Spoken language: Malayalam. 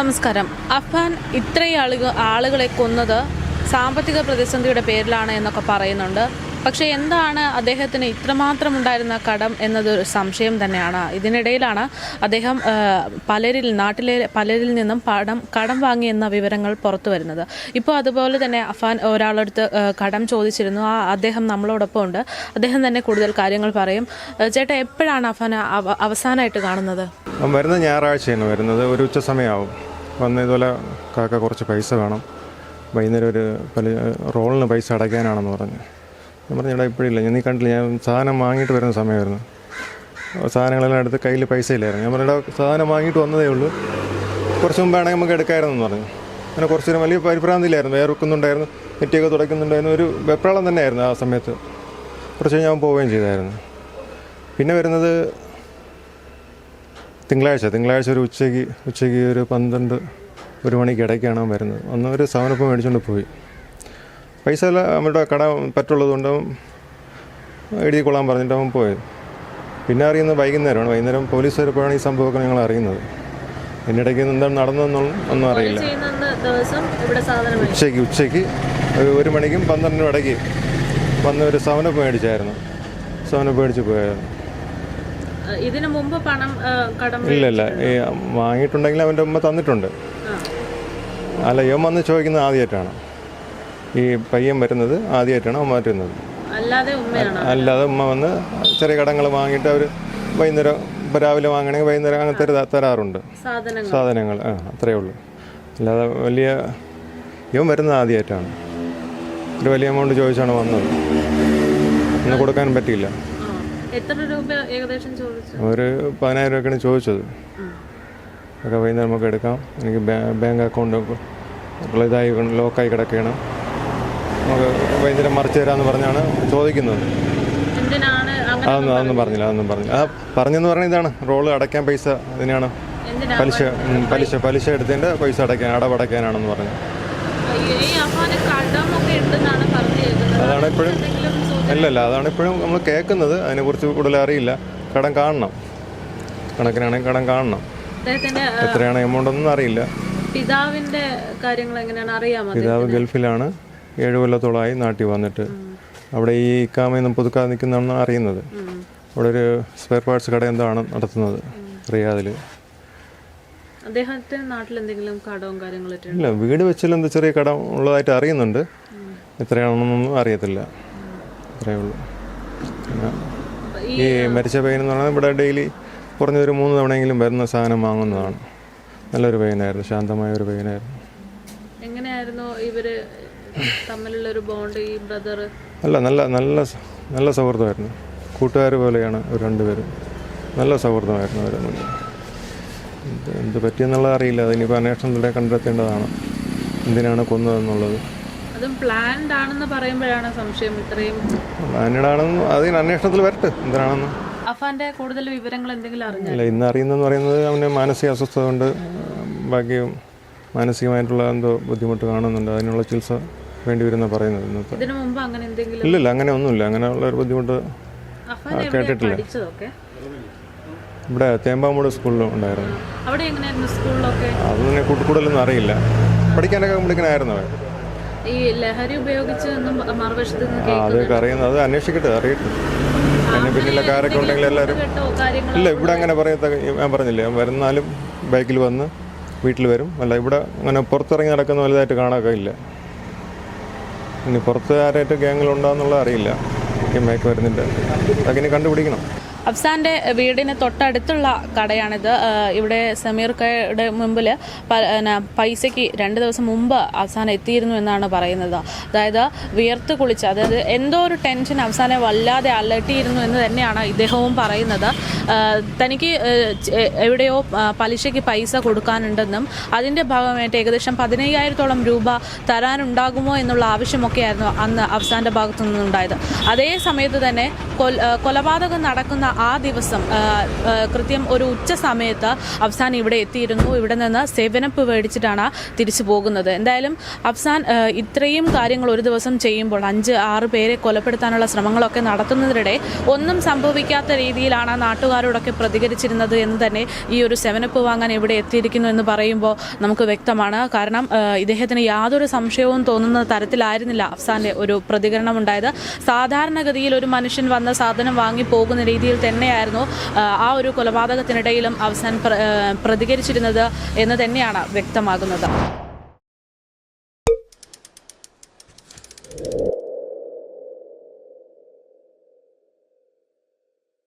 നമസ്കാരം. അഫ്ഗാൻ ഇത്രയും ആളുകൾ ആളുകളെ കൊന്നത് സാമ്പത്തിക പ്രതിസന്ധിയുടെ പേരിലാണ് എന്നൊക്കെ പറയുന്നുണ്ട്. പക്ഷേ എന്താണ് അദ്ദേഹത്തിന് ഇത്രമാത്രം ഉണ്ടായിരുന്ന കടം എന്നതൊരു സംശയം തന്നെയാണ്. ഇതിനിടയിലാണ് അദ്ദേഹം പലരിൽ നാട്ടിലെ പലരിൽ നിന്നും പണം കടം വാങ്ങിയെന്ന വിവരങ്ങൾ പുറത്തു വരുന്നത്. ഇപ്പോൾ അതുപോലെ തന്നെ അഫാൻ ഒരാളടുത്ത് കടം ചോദിച്ചിരുന്നു. ആ അദ്ദേഹം നമ്മളോടൊപ്പം ഉണ്ട് അദ്ദേഹം തന്നെ കൂടുതൽ കാര്യങ്ങൾ പറയും. ചേട്ടാ എപ്പോഴാണ് അഫാൻ അവ- അവസാനമായിട്ട് കാണുന്നത്? വരുന്ന ഞായറാഴ്ചയാണ് വരുന്നത്. ഒരു ഉച്ച സമയമാവും. വന്ന് ഇതുപോലെ കാക്ക കുറച്ച് പൈസ വേണം. വൈകുന്നേരം ഒരു പല റോളിന് പൈസ അടയ്ക്കാനാണെന്ന് പറഞ്ഞു. ഞാൻ പറഞ്ഞു എടാ ഇപ്പോഴില്ല ഞാൻ നീ കണ്ടില്ല. ഞാൻ സാധനം വാങ്ങിയിട്ട് വരുന്ന സമയമായിരുന്നു. സാധനങ്ങളെല്ലാം എടുത്ത് കയ്യിൽ പൈസ ഇല്ലായിരുന്നു ഞാൻ പറഞ്ഞു "എടാ, സാധനം വാങ്ങിയിട്ട് വന്നതേ ഉള്ളൂ. കുറച്ച് മുമ്പാണെങ്കിൽ നമുക്ക് എടുക്കാമായിരുന്നു എന്ന് പറഞ്ഞു. അങ്ങനെ കുറച്ച് നേരം വലിയ പരിഭ്രാന്തിയിലായിരുന്നു വേർക്കുന്നുണ്ടായിരുന്നു നെറ്റിയൊക്കെ തുടയ്ക്കുന്നുണ്ടായിരുന്നു. ഒരു വെപ്രാളം തന്നെയായിരുന്നു ആ സമയത്ത്. കുറച്ച് ഞാൻ പോവുകയും ചെയ്തായിരുന്നു. പിന്നെ വരുന്നത് തിങ്കളാഴ്ച. തിങ്കളാഴ്ച ഒരു ഉച്ചയ്ക്ക് ഉച്ചയ്ക്ക് ഒരു പന്ത്രണ്ട് ഒരു മണിക്ക് ഇടയ്ക്കാണ് വരുന്നത്. അന്ന് ഒരു സവനപ്പം മേടിച്ചുകൊണ്ട് പോയി. പൈസ എല്ലാം അവരുടെ കട പറ്റുള്ളതുകൊണ്ട് എഴുതി കൊള്ളാൻ പറഞ്ഞിട്ട് അവൻ പോയത്. പിന്നെ അറിയുന്നത് വൈകുന്നേരമാണ്. വൈകുന്നേരം പോലീസ് വരുമ്പോഴാണ് ഈ സംഭവമൊക്കെ ഞങ്ങൾ അറിയുന്നത്. ഇതിനിടയ്ക്ക് എന്താണ് നടന്നതെന്നൊന്നും ഒന്നും അറിയില്ല. ഉച്ചയ്ക്ക് ഉച്ചയ്ക്ക് ഒരു മണിക്കും പന്ത്രണ്ടിനും ഇടയ്ക്ക് വന്ന് ഒരു സവനപ്പ് മേടിച്ചായിരുന്നു. സവനപ്പ് മേടിച്ച് പോയായിരുന്നു. ഇതിനു മുമ്പ് പണം കടം ഇല്ല ഇല്ല. ഈ വാങ്ങിയിട്ടുണ്ടെങ്കിൽ അവന്റെ ഉമ്മ തന്നിട്ടുണ്ട്. അല്ല ഇവൻ വന്ന് ചോദിക്കുന്നത് ആദ്യമായിട്ടാണ്. ഈ പയ്യൻ വരുന്നത് ആദ്യമായിട്ടാണ് അമ്മ വരുന്നത് അല്ലാതെ ഉമ്മ വന്ന് ചെറിയ കടങ്ങൾ വാങ്ങിയിട്ട് അവർ വൈകുന്നേരം ഇപ്പോൾ രാവിലെ വാങ്ങണമെങ്കിൽ വൈകുന്നേരം അങ്ങനത്തെ തരാറുണ്ട്. സാധനങ്ങൾ. ആ അത്രയേ ഉള്ളൂ. അല്ലാതെ വലിയ ഇവൻ വരുന്നത് ആദ്യമായിട്ടാണ്. ഒരു വലിയ എമൗണ്ട് ചോദിച്ചാണ് വന്നത്. ഇന്ന് കൊടുക്കാൻ പറ്റിയില്ല. ഒരു പതിനായിരം രൂപയ്ക്കാണ് ചോദിച്ചത്. ഒക്കെ വൈകുന്നേരം നമുക്ക് എടുക്കാം. എനിക്ക് ബാങ്ക് അക്കൗണ്ട് ഇതായി ലോക്കായി കിടക്കുകയാണ്. നമുക്ക് വൈകുന്നേരം മറിച്ച് തരാമെന്ന് പറഞ്ഞാണ് ചോദിക്കുന്നത്. അതൊന്നും അതൊന്നും പറഞ്ഞില്ല അതൊന്നും പറഞ്ഞില്ല. ആ പറഞ്ഞെന്ന് പറഞ്ഞാൽ ഇതാണ് റോൾ അടയ്ക്കാൻ പൈസ അതിനാണ്. പലിശ പലിശ? പലിശ എടുത്തതിന്റെ പൈസ അടയ്ക്കാൻ അടവടയ്ക്കാനാണെന്ന് പറഞ്ഞു. പറഞ്ഞു അതാണ് ഇപ്പോഴും അല്ലല്ല അതാണ് ഇപ്പോഴും നമ്മൾ കേൾക്കുന്നത്. അതിനെക്കുറിച്ച് കൂടുതൽ അറിയില്ല. കടം കാണണം. കണക്കിനാണെങ്കിൽ കടം കാണണം. എത്രയാണ് എമൗണ്ട് ഒന്നും അറിയില്ല. പിതാവിന്റെ കാര്യങ്ങൾ എങ്ങനെയാണ്? അറിയാമോ പിതാവ് ഗൾഫിലാണ്. ഏഴ് കൊല്ലത്തോളമായി നാട്ടിൽ വന്നിട്ട്. അവിടെ ഈ ഇക്കാമയൊന്നും പുതുക്കാതെ നിൽക്കുന്നതാണ് അറിയുന്നത്. അവിടെ ഒരു സ്പെയർ പാർട്സ് കട എന്താണ് നടത്തുന്നത് റിയാദിൽ? നാട്ടിൽ എന്തെങ്കിലും കടവും കാര്യങ്ങളൊക്കെ ഇല്ല വീട് വെച്ചാൽ എന്താ ചെറിയ കട ഉള്ളതായിട്ട് അറിയുന്നുണ്ട്. എത്രയാണെന്നൊന്നും അറിയത്തില്ല. അത്രയേ ഉള്ളൂ. ഈ മരിച്ച പെയിൻ എന്ന് പറഞ്ഞാൽ ഇവിടെ ഡെയിലി കുറഞ്ഞൊരു മൂന്ന് തവണയെങ്കിലും വരുന്ന സാധനം വാങ്ങുന്നതാണ്. നല്ലൊരു പെയിനായിരുന്നു ശാന്തമായ ഒരു പെയിനായിരുന്നു എങ്ങനെയായിരുന്നു ഇവർ തമ്മിലുള്ള ഒരു ബോണ്ട് ഈ ബ്രദർ അല്ല നല്ല നല്ല നല്ല സൗഹൃദമായിരുന്നു. കൂട്ടുകാർ പോലെയാണ് രണ്ടുപേരും. നല്ല സൗഹൃദമായിരുന്നു അവർ തമ്മിൽ എന്ത് എന്ത് പറ്റിയെന്നുള്ളത് അറിയില്ല. അതിനിപ്പോൾ അന്വേഷണത്തിലൂടെ കണ്ടെത്തേണ്ടതാണ്. എന്തിനാണ് കൊന്നതെന്നുള്ളത്. അതും പ്ലാൻഡ് ആണെന്ന് പറയുമ്പോഴാണ് സംശയം. ഇത്രയും അതിനാണെന്ന് അതിന് അന്വേഷണത്തിൽ വരട്ടെ. എന്തിനാണെന്ന്. അഫാന്റെ കൂടുതൽ വിവരങ്ങൾ എന്തെങ്കിലും അറിഞ്ഞില്ല ഇന്ന് അറിയുന്നതെന്ന് പറയുന്നത് അവന് മാനസിക അസ്വസ്ഥത കൊണ്ട് ബാക്കി മാനസികമായിട്ടുള്ള എന്തോ ബുദ്ധിമുട്ട് കാണുന്നുണ്ട്. അതിനുള്ള ചികിത്സ വേണ്ടി വരുന്ന പറയുന്നത് ഇന്നത്തെ. ഇല്ലില്ല അങ്ങനെ ഒന്നുമില്ല. അങ്ങനെയുള്ള ഒരു ബുദ്ധിമുട്ട് കേട്ടിട്ടില്ല. ഇവിടെ തേമ്പാമൂട് സ്കൂളിലും ഉണ്ടായിരുന്നു. അതൊന്നും കൂട്ടുകൂടലൊന്നും അറിയില്ല. പഠിക്കാനൊക്കെ വിളിക്കണായിരുന്നു ഈ ലഹരി ഉപയോഗിച്ച് അതൊക്കെ അറിയുന്നത്. അത് അന്വേഷിക്കട്ടെ അറിയട്ടെ. അതിന് പിന്നിലൊക്കെ ആരൊക്കെ ഉണ്ടെങ്കിൽ എല്ലാവരും ഇല്ല ഇവിടെ അങ്ങനെ പറയത്ത ഞാൻ പറഞ്ഞില്ലേ വരുന്നാലും ബൈക്കിൽ വന്ന് വീട്ടിൽ വരും. അല്ല ഇവിടെ അങ്ങനെ പുറത്തിറങ്ങി നടക്കുന്ന വലുതായിട്ട് കാണാനൊക്കെ ഇല്ല. ഇനി പുറത്ത് ആരായിട്ട് ഗ്യാങ്ങിലുണ്ടോയെന്നുള്ളത് അറിയില്ല. ഈ മയക്ക് വരുന്നുണ്ട് അതൊക്കെ ഇനി കണ്ടുപിടിക്കണം. അഫ്സാന്റെ വീടിന് തൊട്ടടുത്തുള്ള കടയാണിത്. ഇവിടെ സമീർ കയുടെ മുമ്പിൽ പൈസയ്ക്ക് രണ്ട് ദിവസം മുമ്പ് അഫ്സാൻ എത്തിയിരുന്നു എന്നാണ് പറയുന്നത്. അതായത് വിയർത്ത് കുളിച്ച് അതായത് എന്തോ ഒരു ടെൻഷൻ അഫ്സാനെ വല്ലാതെ അലട്ടിയിരുന്നു എന്ന് തന്നെയാണ് ഇദ്ദേഹവും പറയുന്നത്. തനിക്ക് എവിടെയോ പലിശയ്ക്ക് പൈസ കൊടുക്കാനുണ്ടെന്നും അതിന്റെ ഭാഗമായിട്ട് ഏകദേശം പതിനയ്യായിരത്തോളം രൂപ തരാനുണ്ടാകുമോ എന്നുള്ള ആവശ്യമൊക്കെയായിരുന്നു അന്ന് അഫ്സാന്റെ ഭാഗത്തു നിന്നുണ്ടായത് അതേ സമയത്ത് തന്നെ കൊലപാതകം നടക്കുന്ന ആ ദിവസം കൃത്യം ഒരു ഉച്ച സമയത്ത് അഫ്സാൻ ഇവിടെ എത്തിയിരുന്നു. ഇവിടെ നിന്ന് സേവനപ്പ് മേടിച്ചിട്ടാണ് തിരിച്ചു പോകുന്നത്. എന്തായാലും അഫ്സാൻ ഇത്രയും കാര്യങ്ങൾ ഒരു ദിവസം ചെയ്യുമ്പോൾ അഞ്ച് ആറ് പേരെ കൊലപ്പെടുത്താനുള്ള ശ്രമങ്ങളൊക്കെ നടത്തുന്നതിനിടെ ഒന്നും സംഭവിക്കാത്ത രീതിയിലാണ് നാട്ടുകാരോടൊക്കെ പ്രതികരിച്ചിരുന്നത് എന്ന് തന്നെ ഈ ഒരു സെവനപ്പ് വാങ്ങാൻ ഇവിടെ എത്തിയിരിക്കുന്നു എന്ന് പറയുമ്പോൾ നമുക്ക് വ്യക്തമാണ്. കാരണം ഇദ്ദേഹത്തിന് യാതൊരു സംശയവും തോന്നുന്ന തരത്തിലായിരുന്നില്ല അഫ്സാന്റെ ഒരു പ്രതികരണം ഉണ്ടായത് സാധാരണഗതിയിൽ ഒരു മനുഷ്യൻ വന്ന സാധനം വാങ്ങി പോകുന്ന രീതിയിൽ തന്നെയായിരുന്നു. ആ, ഒരു കൊലപാതകത്തിനിടയിലും അവസാനം പ്ര- പ്രതികരിച്ചിരുന്നത് എന്ന് തന്നെയാണ് വ്യക്തമാകുന്നത്.